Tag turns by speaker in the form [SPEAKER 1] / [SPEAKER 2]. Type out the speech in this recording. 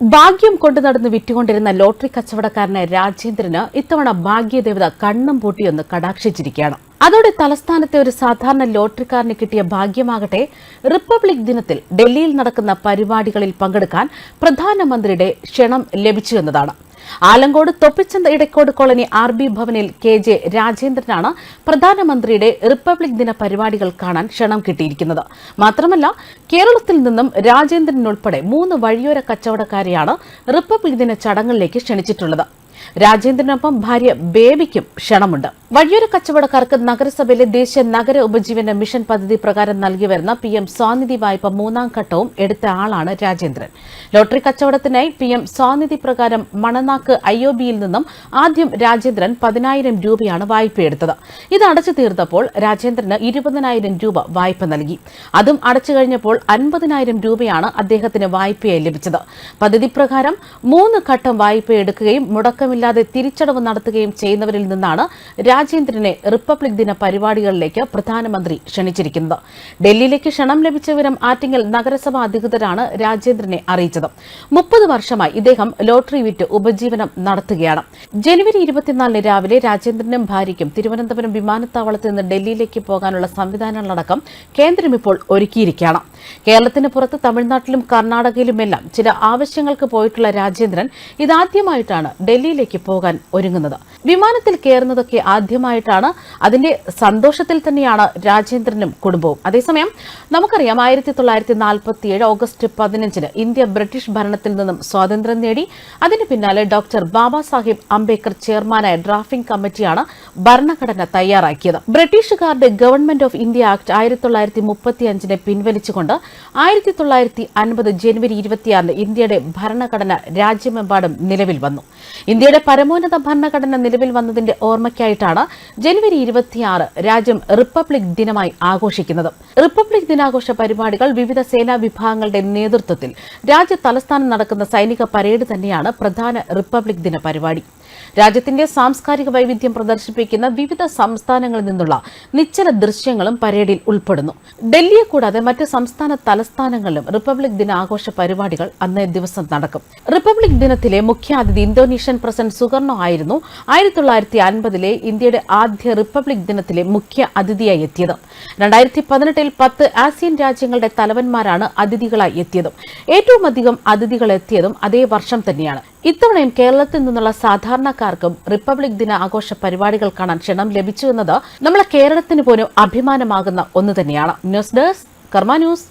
[SPEAKER 1] ഭാഗ്യം കൊണ്ടു നടന്ന് വിറ്റുകൊണ്ടിരുന്ന ലോട്ടറി കച്ചവടക്കാരനെ രാജേന്ദ്രന് ഇത്തവണ ഭാഗ്യദേവത കണ്ണും പൂട്ടിയൊന്ന് കടാക്ഷിച്ചിരിക്കുകയാണ്. അതോടെ തലസ്ഥാനത്തെ ഒരു സാധാരണ ലോട്ടറിക്കാരന് കിട്ടിയ ഭാഗ്യമാകട്ടെ റിപ്പബ്ലിക് ദിനത്തിൽ ഡൽഹിയിൽ നടക്കുന്ന പരിപാടികളിൽ പങ്കെടുക്കാൻ പ്രധാനമന്ത്രിയുടെ ക്ഷണം ലഭിച്ചു എന്നതാണ് Alamcode Thoppichantha Idakkode colony R B ഭവനിൽ കെ ജെ രാജേന്ദ്രനാണ് പ്രധാനമന്ത്രിയുടെ റിപ്പബ്ലിക് ദിന പരിപാടികൾ കാണാൻ ക്ഷണം കിട്ടിയിരിക്കുന്നത്. മാത്രമല്ല കേരളത്തിൽ നിന്നും രാജേന്ദ്രൻ ഉൾപ്പെടെ മൂന്ന് വഴിയോര കച്ചവടക്കാരെയാണ് റിപ്പബ്ലിക് ദിന ചടങ്ങിലേക്ക് ക്ഷണിച്ചിട്ടുള്ളത്. രാജേന്ദ്രനൊപ്പം ഭാര്യ ബേബിക്കും ക്ഷണമുണ്ട്. വഴിയൊര കച്ചവടക്കാർക്ക് നഗരസഭയിലെ ദേശീയ നഗര ഉപജീവന മിഷൻ പദ്ധതി പ്രകാരം നൽകി വരുന്ന പി എം സ്വാനിധി വായ്പ മൂന്നാം ഘട്ടവും എടുത്ത ആളാണ് രാജേന്ദ്രൻ. ലോട്ടറി കച്ചവടത്തിനായി പി എം സ്വാനിധി പ്രകാരം മണനാക്ക് ഐഒബിയിൽ നിന്നും ആദ്യം രാജേന്ദ്രൻ പതിനായിരം രൂപയാണ് വായ്പയെടുത്തത് ഇത് അടച്ചു തീർത്തപ്പോൾ രാജേന്ദ്രന് ഇരുപതിനായിരം രൂപ വായ്പ നൽകി. അതും അടച്ചു കഴിഞ്ഞപ്പോൾ അൻപതിനായിരം രൂപയാണ് അദ്ദേഹത്തിന് വായ്പയായി ലഭിച്ചത്. പദ്ധതി പ്രകാരം മൂന്ന് ഘട്ടം വായ്പ എടുക്കുകയും മുടക്കമില്ലാതെ തിരിച്ചടവ് നടത്തുകയും ചെയ്യുന്നവരിൽ നിന്നാണ് രാജേന്ദ്രനെ റിപ്പബ്ലിക് ദിന പരിപാടികളിലേക്ക് പ്രധാനമന്ത്രി ക്ഷണിച്ചിരിക്കുന്നത്. ഡൽഹിയിലേക്ക് ക്ഷണം ലഭിച്ച വിവരം ആറ്റിങ്ങൽ നഗരസഭാ അധികൃതരാണ് രാജേന്ദ്രനെ അറിയിച്ചത്. മുപ്പത് വർഷമായി ഇദ്ദേഹം ലോട്ടറി വിറ്റ് ഉപജീവനം നടത്തുകയാണ്. ജനുവരി ഇരുപത്തിനാലിന് രാവിലെ രാജേന്ദ്രനും ഭാര്യയ്ക്കും തിരുവനന്തപുരം വിമാനത്താവളത്തിൽ നിന്ന് ഡൽഹിയിലേക്ക് പോകാനുള്ള സംവിധാനങ്ങളടക്കം കേന്ദ്രം ഇപ്പോൾ ഒരുക്കിയിരിക്കുകയാണ്. കേരളത്തിന് പുറത്ത് തമിഴ്നാട്ടിലും കർണാടകയിലുമെല്ലാം ചില ആവശ്യങ്ങൾക്ക് പോയിട്ടുള്ള രാജേന്ദ്രൻ ഇതാദ്യമായിട്ടാണ് ഡൽഹിയിലേക്ക് പോകാൻ ഒരുങ്ങുന്നത്. വിമാനത്തിൽ കയറുന്നതൊക്കെ ആദ്യമായിട്ടാണ് അതിന്റെ സന്തോഷത്തിൽ തന്നെയാണ് രാജേന്ദ്രനും കുടുംബവും. അതേസമയം നമുക്കറിയാം ആയിരത്തി തൊള്ളായിരത്തി നാൽപ്പത്തി ഏഴ് ഓഗസ്റ്റ് പതിനഞ്ചിന് ഇന്ത്യ ബ്രിട്ടീഷ് ഭരണത്തിൽ നിന്നും സ്വാതന്ത്ര്യം നേടി. അതിന് പിന്നാലെ ഡോക്ടർ ബാബാ സാഹിബ് അംബേദ്കർ ചെയർമാനായ ഡ്രാഫ്റ്റിംഗ് കമ്മിറ്റിയാണ് ഭരണഘടന തയ്യാറാക്കിയത്. ബ്രിട്ടീഷുകാരുടെ ഗവൺമെന്റ് ഓഫ് ഇന്ത്യ ആക്ട് ആയിരത്തി തൊള്ളായിരത്തി മുപ്പത്തി അഞ്ചിനെ പിൻവലിച്ചുകൊണ്ട് ആയിരത്തി തൊള്ളായിരത്തി അൻപത് ജനുവരി ഇരുപത്തിയാറിന് ഇന്ത്യയുടെ ഭരണഘടന രാജ്യമെമ്പാടും നിലവിൽ വന്നു. ഇന്ത്യയുടെ പരമോന്നത ഭരണഘടന നിലവിൽ വന്നതിന്റെ ഓർമ്മയ്ക്കായിട്ടാണ് ജനുവരി ഇരുപത്തിയാറ് രാജ്യം റിപ്പബ്ലിക് ദിനമായി ആഘോഷിക്കുന്നത്. റിപ്പബ്ലിക് ദിനാഘോഷ പരിപാടികൾ വിവിധ സേനാ വിഭാഗങ്ങളുടെ നേതൃത്വത്തിൽ രാജ്യ തലസ്ഥാനം നടക്കുന്ന സൈനിക പരേഡ് തന്നെയാണ് പ്രധാന റിപ്പബ്ലിക് ദിന പരിപാടി. രാജ്യത്തിന്റെ സാംസ്കാരിക വൈവിധ്യം പ്രദർശിപ്പിക്കുന്ന വിവിധ സംസ്ഥാനങ്ങളിൽ നിന്നുള്ള നിശ്ചല ദൃശ്യങ്ങളും പരേഡിൽ ഉൾപ്പെടുന്നു. ഡൽഹിയെ കൂടാതെ മറ്റ് സംസ്ഥാന തലസ്ഥാനങ്ങളിലും റിപ്പബ്ലിക് ദിന ആഘോഷ പരിപാടികൾ അന്നേ ദിവസം നടക്കും. റിപ്പബ്ലിക് ദിനത്തിലെ മുഖ്യാതിഥി ഇന്തോനേഷ്യൻ പ്രസിഡന്റ് സുകർണോ ആയിരുന്നു ആയിരത്തി തൊള്ളായിരത്തി അൻപതിലെ ഇന്ത്യയുടെ ആദ്യ റിപ്പബ്ലിക് ദിനത്തിലെ മുഖ്യ അതിഥിയായി എത്തിയത്. രണ്ടായിരത്തി പതിനെട്ടിൽ പത്ത് ആസിയൻ രാജ്യങ്ങളുടെ തലവന്മാരാണ് അതിഥികളായി എത്തിയതും. ഏറ്റവും അധികം അതിഥികൾ എത്തിയതും അതേ വർഷം തന്നെയാണ്. ഇത്തവണയും കേരളത്തിൽ നിന്നുള്ള സാധാരണക്കാർക്കും റിപ്പബ്ലിക് ദിന ആഘോഷ പരിപാടികൾ കാണാൻ ക്ഷണം ലഭിച്ചു എന്നത് നമ്മളെ കേരളത്തിന് പോലും അഭിമാനമാകുന്ന ഒന്ന് തന്നെയാണ്. News desk Karma news.